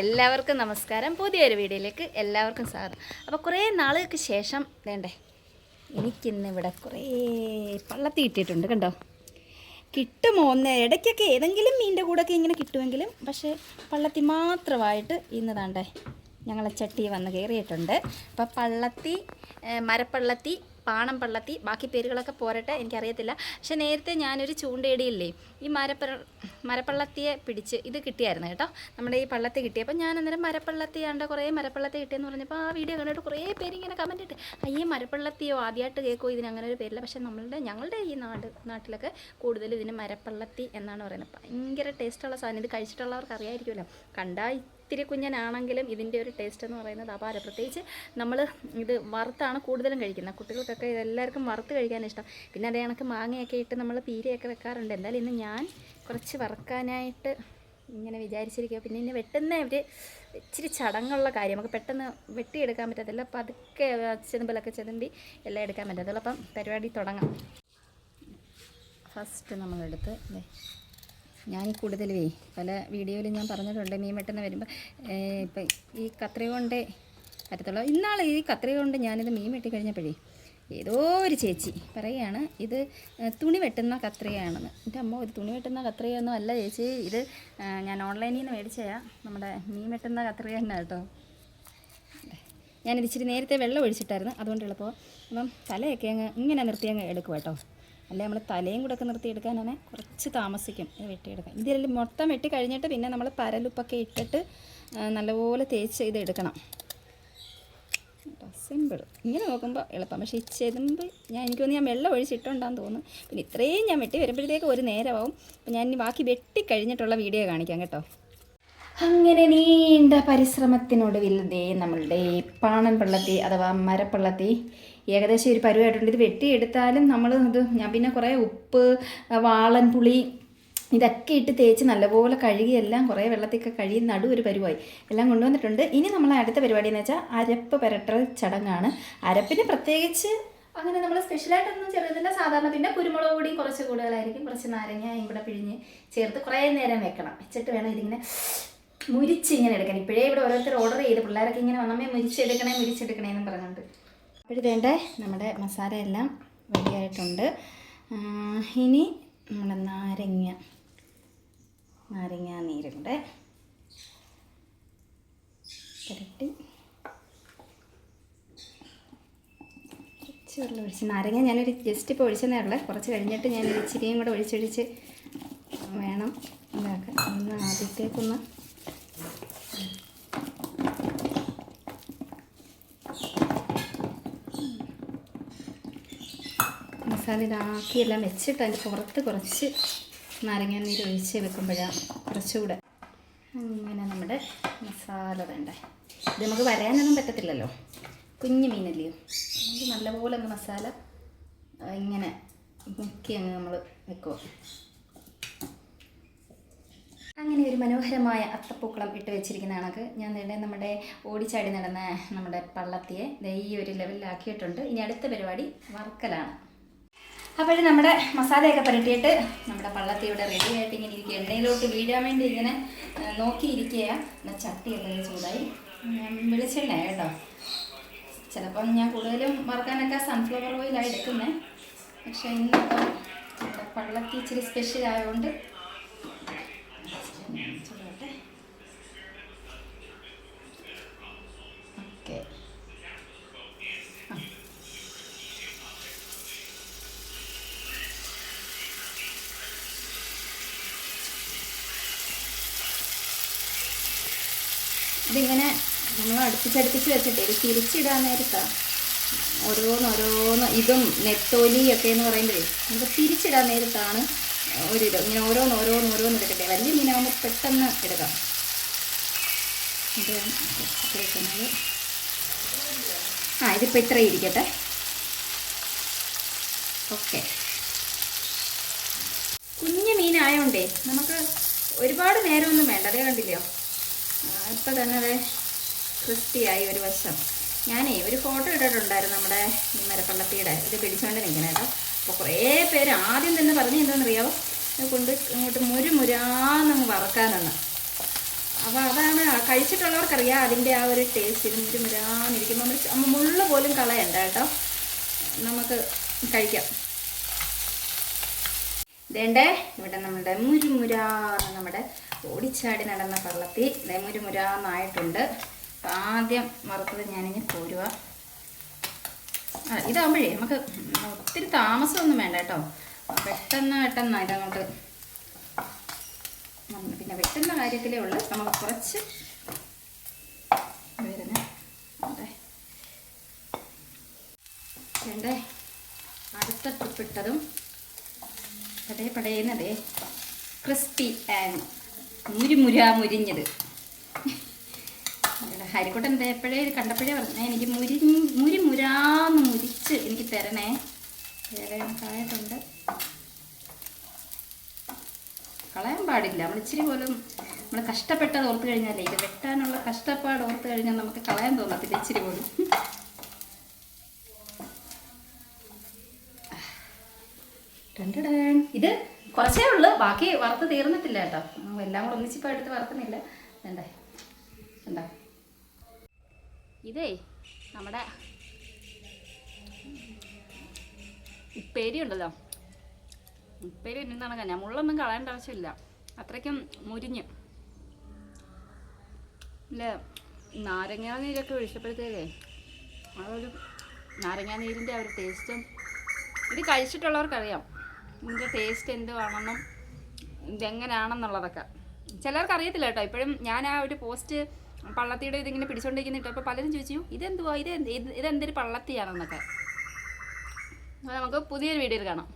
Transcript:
എല്ലാവർക്കും നമസ്കാരം. പുതിയൊരു വീഡിയോയിലേക്ക് എല്ലാവർക്കും സ്വാഗതം. അപ്പോൾ കുറേ നാളുകൾക്ക് ശേഷം വേണ്ടേ എനിക്കിന്ന് ഇവിടെ കുറേ പള്ളത്തി കിട്ടിയിട്ടുണ്ട് കണ്ടോ? കിട്ടുമോ ഒന്ന്? ഇടയ്ക്കൊക്കെ ഏതെങ്കിലും മീനിന്റെ കൂടെയൊക്കെ ഇങ്ങനെ കിട്ടുമെങ്കിലും പക്ഷേ പള്ളത്തി മാത്രമായിട്ട് ഇന്ന് താണ്ടേ ഞങ്ങളെ ചട്ടി വന്ന് കയറിയിട്ടുണ്ട്. അപ്പോൾ പള്ളത്തി മരപ്പള്ളത്തി പാണം പള്ളത്തി. ബാക്കി പേരുകളൊക്കെ പോരട്ടെ എനിക്കറിയത്തില്ല. പക്ഷെ നേരത്തെ ഞാനൊരു ചൂണ്ടയിടിയില്ലേ ഈ മരപ്പ മരപ്പള്ളത്തിയെ പിടിച്ച് ഇത് കിട്ടിയായിരുന്നു കേട്ടോ. നമ്മുടെ ഈ പള്ളത്തി കിട്ടിയപ്പോൾ ഞാൻ അന്നേരം മരപ്പള്ളത്തി ആണ്ട് കുറേ മരപ്പള്ളത്തി കിട്ടിയെന്ന് പറഞ്ഞപ്പോൾ ആ വീഡിയോ കണ്ടിട്ട് കുറേ പേര് ഇങ്ങനെ കമന്റ് ഇട്ട് അയ്യേ മരപ്പള്ളത്തിയോ? ആദ്യമായിട്ട് കേൾക്കുമോ ഇതിന് അങ്ങനെ ഒരു പേരില്ല. പക്ഷേ നമ്മളുടെ ഞങ്ങളുടെ ഈ നാട് നാട്ടിലൊക്കെ കൂടുതൽ ഇതിന് മരപ്പള്ളത്തി എന്നാണ് പറയുന്നത്. ഭയങ്കര ടേസ്റ്റുള്ള സാധനം. ഇത് കഴിച്ചിട്ടുള്ളവർക്ക് അറിയായിരിക്കുമല്ലോ. കണ്ടാൽ ഇത്തിരി കുഞ്ഞനാണെങ്കിലും ഇതിന്റെ ഒരു ടേസ്റ്റ് എന്ന് പറയുന്നത് അപാര. പ്രത്യേകിച്ച് നമ്മൾ ഇത് വറുത്താണ് കൂടുതലും കഴിക്കുന്നത്. കുട്ടികൾക്കൊക്കെ ഇതെല്ലാവർക്കും വറുത്ത് കഴിക്കാൻ ഇഷ്ടം. പിന്നെ അതേ കണക്ക് മാങ്ങയൊക്കെ ഇട്ട് നമ്മൾ പീരയൊക്കെ വെക്കാറുണ്ട്. എന്തായാലും ഇന്ന് ഞാൻ കുറച്ച് വറുക്കാനായിട്ട് ഇങ്ങനെ വിചാരിച്ചിരിക്കുക പിന്നെ ഇനി വെട്ടുന്ന ഒരു ഇച്ചിരി ചടങ്ങുള്ള കാര്യം. നമുക്ക് പെട്ടെന്ന് വെട്ടിയെടുക്കാൻ പറ്റത്തില്ല. പതുക്കെ ചെതുമ്പലൊക്കെ ചെതുമ്പി എല്ലാം എടുക്കാൻ പറ്റത്തുള്ളൂ. അപ്പം പരിപാടി തുടങ്ങാം. ഫസ്റ്റ് നമ്മളെടുത്ത് ഞാൻ കൂടുതലുവേ പല വീഡിയോയിലും ഞാൻ പറഞ്ഞിട്ടുണ്ട് മീൻ വെട്ടുന്ന വരുമ്പോൾ ഇപ്പം ഈ കത്രിക കൊണ്ടേ പറ്റത്തുള്ളൂ. ഇന്നാൾ ഈ കത്രിക കൊണ്ട് ഞാനിത് മീൻ വെട്ടി കഴിഞ്ഞപ്പോഴേ ഏതോ ഒരു ചേച്ചി പറയുകയാണ് ഇത് തുണി വെട്ടുന്ന കത്രികയാണെന്ന്. എന്റെ അമ്മ ഒരു തുണി വെട്ടുന്ന കത്രികയൊന്നും അല്ല ചേച്ചി ഇത് ഞാൻ ഓൺലൈനിൽ നിന്ന് മേടിച്ചതാ നമ്മുടെ മീൻ വെട്ടുന്ന കത്രിക തന്നെ കേട്ടോ. ഞാനിത് ഇച്ചിരി നേരത്തെ വെള്ളം ഒഴിച്ചിട്ടായിരുന്നു അതുകൊണ്ട് എളുപ്പം. അപ്പം തലയൊക്കെ അങ്ങ് ഇങ്ങനെ നിർത്തി അങ്ങ് എടുക്കും കേട്ടോ. അല്ലെ നമ്മൾ തലയും കൂടെ ഒക്കെ നിർത്തി എടുക്കാനാണ് കുറച്ച് താമസിക്കും ഇത് വെട്ടിയെടുക്കാൻ. ഇതിൽ മൊത്തം വെട്ടി കഴിഞ്ഞിട്ട് പിന്നെ നമ്മൾ പരലുപ്പൊക്കെ ഇട്ടിട്ട് നല്ലപോലെ തേച്ച് ഇത് എടുക്കണം. സിമ്പിൾ ഇങ്ങനെ നോക്കുമ്പോൾ എളുപ്പം. പക്ഷേ ഈ ചെതുമ്പ് ഞാൻ എനിക്ക് തോന്നുന്നു ഞാൻ വെള്ളം ഒഴിച്ചിട്ടുണ്ടാന്ന് തോന്നുന്നു. പിന്നെ ഇത്രയും ഞാൻ വെട്ടി വരുമ്പോഴത്തേക്ക് ഒരു നേരമാവും. ഞാൻ ഇനി ബാക്കി വെട്ടി കഴിഞ്ഞിട്ടുള്ള വീഡിയോ കാണിക്കാം കേട്ടോ. അങ്ങനെ നീണ്ട പരിശ്രമത്തിനൊടുവിൽ ദേ നമ്മളുടെ പാണൻ പള്ളത്തി അഥവാ മരപ്പള്ളത്തി ഏകദേശം ഒരു പരുവായിട്ടുണ്ട്. ഇത് വെട്ടിയെടുത്താലും നമ്മൾ ഇത് ഞാൻ പിന്നെ കുറേ ഉപ്പ് വാളൻ പുളി ഇതൊക്കെ ഇട്ട് തേച്ച് നല്ലപോലെ കഴുകി എല്ലാം കുറേ വെള്ളത്തിലൊക്കെ കഴുകി നടു ഒരു പരുവായി. എല്ലാം കൊണ്ടുവന്നിട്ടുണ്ട്. ഇനി നമ്മൾ അടുത്ത പരിപാടി എന്ന് വെച്ചാൽ അരപ്പ് പുരട്ടൽ ചടങ്ങാണ്. അരപ്പിന് പ്രത്യേകിച്ച് അങ്ങനെ നമ്മൾ സ്പെഷ്യലായിട്ടൊന്നും ചേർക്കുന്നില്ല. സാധാരണ പിന്നെ കുരുമുളക് പൊടി കുറച്ച് കൂടുതലായിരിക്കും. കുറച്ച് നാരങ്ങ ഇവിടെ പിഴിഞ്ഞ് ചേർത്ത് കുറേ നേരം വെക്കണം. വെച്ചിട്ട് വേണം ഇതിങ്ങനെ മുരിച്ച് ഇങ്ങനെ എടുക്കണം. ഇപ്പോഴേ ഇവിടെ ഓരോരുത്തർ ഓർഡർ ചെയ്ത് പിള്ളേരൊക്കെ ഇങ്ങനെ വന്നമ്മേ മുരിച്ചെടുക്കണേ മുരിച്ചെടുക്കണേ എന്നും പറഞ്ഞുകൊണ്ട് വേണ്ട നമ്മുടെ മസാല എല്ലാം റെഡിയായിട്ടുണ്ട് ഇനി നമ്മുടെ നാരങ്ങ നാരങ്ങ നീരും കൂടെ പുരട്ടി കുറച്ച് ഒഴിച്ച് നാരങ്ങ ഞാനൊരു ജസ്റ്റ് ഇപ്പോൾ ഒഴിച്ചതേ ഉള്ളൂ. കുറച്ച് കഴിഞ്ഞിട്ട് ഞാൻ ഇച്ചിരിയും കൂടെ ഒഴിച്ചൊഴിച്ച് വേണം ഇതാക്കാൻ. ഒന്ന് ആദ്യത്തേക്കൊന്ന് മസാല ഇതാക്കി എല്ലാം വെച്ചിട്ട് അതിന്റെ പുറത്ത് കുറച്ച് നാരങ്ങ നീര് ഒഴിച്ച് വെക്കുമ്പോഴാണ് കുറച്ചുകൂടെ ഇങ്ങനെ നമ്മുടെ മസാല വേണ്ടേ. ഇത് നമുക്ക് വരാനൊന്നും പറ്റത്തില്ലല്ലോ. കുഞ്ഞു മീനല്ലയോ ഇത് നല്ലപോലെ അങ്ങ് മസാല ഇങ്ങനെ മുക്കി അങ്ങ് നമ്മൾ വെക്കുക അങ്ങനെ ഒരു മനോഹരമായ അത്തപ്പൂക്കളം ഇട്ട് വെച്ചിരിക്കുന്ന കണക്ക് ഞാൻ നേരെ നമ്മുടെ ഓടിച്ചാടി നടന്ന നമ്മുടെ പള്ളത്തിയെ ഈ ഒരു ലെവലിലാക്കിയിട്ടുണ്ട് ഇനി അടുത്ത പരിപാടി വറുക്കലാണ് അപ്പോഴും നമ്മുടെ മസാലയൊക്കെ പുരട്ടിയിട്ട് നമ്മുടെ പള്ളത്തി ഇവിടെ റെഡി ആയിട്ട് ഇങ്ങനെ ഇരിക്കുക എണ്ണയിലോട്ട് വീഴാൻ വേണ്ടി ഇങ്ങനെ നോക്കിയിരിക്കുക എന്നാൽ എന്നൊരു ചൂടായി. വെളിച്ചെണ്ണ കേട്ടോ. ചിലപ്പം ഞാൻ കൂടുതലും വറുക്കാനൊക്കെ സൺഫ്ലവർ ഓയിലാണ് എടുക്കുന്നത് പക്ഷേ ഇന്നിപ്പം പള്ളത്തി ഇച്ചിരി സ്പെഷ്യൽ ആയതുകൊണ്ട് ചൂടോട്ടെ ഓക്കെ ഇതിങ്ങനെ നമ്മൾ അടുപ്പിച്ചടുപ്പിച്ച് വെച്ചിട്ട് ഇത് തിരിച്ചിടാൻ നേരത്താണ് ഓരോന്ന് ഓരോന്ന് ഇതും നെത്തോലിയൊക്കെ എന്ന് പറയുമ്പോഴേ നമുക്ക് തിരിച്ചിടാൻ നേരത്താണ് ഒരിത്. ഇങ്ങനെ ഓരോന്ന് ഓരോന്ന് ഓരോന്ന് എടുക്കട്ടെ. വലിയ മീനാകുമ്പോൾ പെട്ടെന്ന് എടുക്കാം ആ ഇതിപ്പോൾ ഇത്രയും ഇരിക്കട്ടെ. ഓക്കെ. കുഞ്ഞു മീനായോണ്ടേ നമുക്ക് ഒരുപാട് നേരമൊന്നും വേണ്ട. അതേ കണ്ടില്ലയോ ഇപ്പം തന്നെ അത് ക്രിസ്പിയായി ഒരു വശം. ഞാനേ ഒരു ഫോട്ടോ ഇട്ടിട്ടുണ്ടായിരുന്നു നമ്മുടെ ഈ മരപ്പള്ളത്തിയുടെ. ഇത് പിടിച്ചുകൊണ്ട് നിൽക്കണം കേട്ടോ. അപ്പോൾ കുറേ പേര് ആദ്യം തന്നെ പറഞ്ഞു എന്താണെന്നറിയാമോ കൊണ്ട് ഇങ്ങോട്ട് മുരു മുരാന്നങ്ങ് വറക്കാനെന്ന് അപ്പോൾ അതാണ് കഴിച്ചിട്ടുള്ളവർക്കറിയാം അതിന്റെ ആ ഒരു ടേസ്റ്റ് ഇത് മുരു നമ്മൾ മുള്ള് പോലും കളയണ്ട കേട്ടോ. നമുക്ക് കഴിക്കാം. ഇതേണ്ടേ? ഇവിടെ നമ്മുടെ മുരുമുരാന്ന് നമ്മുടെ ഓടിച്ചാടി നടന്ന പള്ളത്തി ഇതേ മുരുമുരാന്നായിട്ടുണ്ട് അപ്പം ആദ്യം വറുത്തത് ഞാനിങ്ങനെ കോരുക ആ ഇതാകുമ്പോഴേ നമുക്ക് ഒത്തിരി താമസമൊന്നും വേണ്ട കേട്ടോ. പെട്ടെന്ന് പെട്ടെന്ന് ഇതങ്ങോട്ട് പിന്നെ വെട്ടുന്ന കാര്യത്തിലേ ഉള്ളൂ. നമുക്ക് കുറച്ച് വരുന്ന. അതെ. വേണ്ടേ അടുത്ത ട്രിപ്പ് ഇട്ടതും പടേ പടേന്നതേ ക്രിസ്പി ആൻഡ് മുരുമുര മുരിഞ്ഞത്. ഹരിക്കോട്ടൻ എപ്പോഴേ കണ്ടപ്പോഴേ പറഞ്ഞേ എനിക്ക് മുരി മുരി മുരാന്ന് മുരിച്ച് എനിക്ക് തരണേ. വേറെ കളയാൻ പാടില്ല. നമ്മൾ ഇച്ചിരി പോലും നമ്മൾ കഷ്ടപ്പെട്ടത് ഓർത്ത് കഴിഞ്ഞാലേ ഇത് വെട്ടാനുള്ള കഷ്ടപ്പാട് ഓർത്ത് കഴിഞ്ഞാൽ നമുക്ക് കളയാൻ തോന്നത്തില്ല ഇച്ചിരി പോലും. ഇത് കുറച്ചേ ഉള്ളൂ. ബാക്കി വറുത്ത് തീർന്നിട്ടില്ല കേട്ടോ. എല്ലാം കൂടെ ഒന്നിച്ചിപ്പോൾ എടുത്ത് വറുക്കുന്നില്ല. എന്താ എന്താ? ഇതേ നമ്മുടെ ഉപ്പേരി ഉണ്ടല്ലോ ഉപ്പേരി എന്താണ് ഞാൻ മുള്ളൊന്നും കളയേണ്ട ആവശ്യമില്ല. അത്രയ്ക്കും മുരിഞ്ഞ്. ഇല്ല നാരങ്ങാ നീരൊക്കെ ഒഴിച്ചപ്പോഴത്തേക്കേ അതൊരു നാരങ്ങാ നീരിന്റെ ആ ഒരു ടേസ്റ്റും ഇത് കഴിച്ചിട്ടുള്ളവർക്കറിയാം. ഇതിന്റെ ടേസ്റ്റ് എന്തുവാണെന്നും ഇതെങ്ങനെയാണെന്നുള്ളതൊക്കെ ചിലർക്ക് അറിയത്തില്ല കേട്ടോ ഇപ്പോഴും ഞാൻ ആ ഒരു പോസ്റ്റ് പള്ളത്തിയുടെ ഇതിങ്ങനെ പിടിച്ചോണ്ടിരിക്കുന്നിട്ട് അപ്പോൾ പലരും ചോദിച്ചു ഇതെന്തുവാ? ഇത് ഇത് ഇതെന്തൊരു പള്ളത്തിയാണെന്നൊക്കെ. അപ്പോൾ നമുക്ക് പുതിയൊരു വീഡിയോയിൽ കാണാം.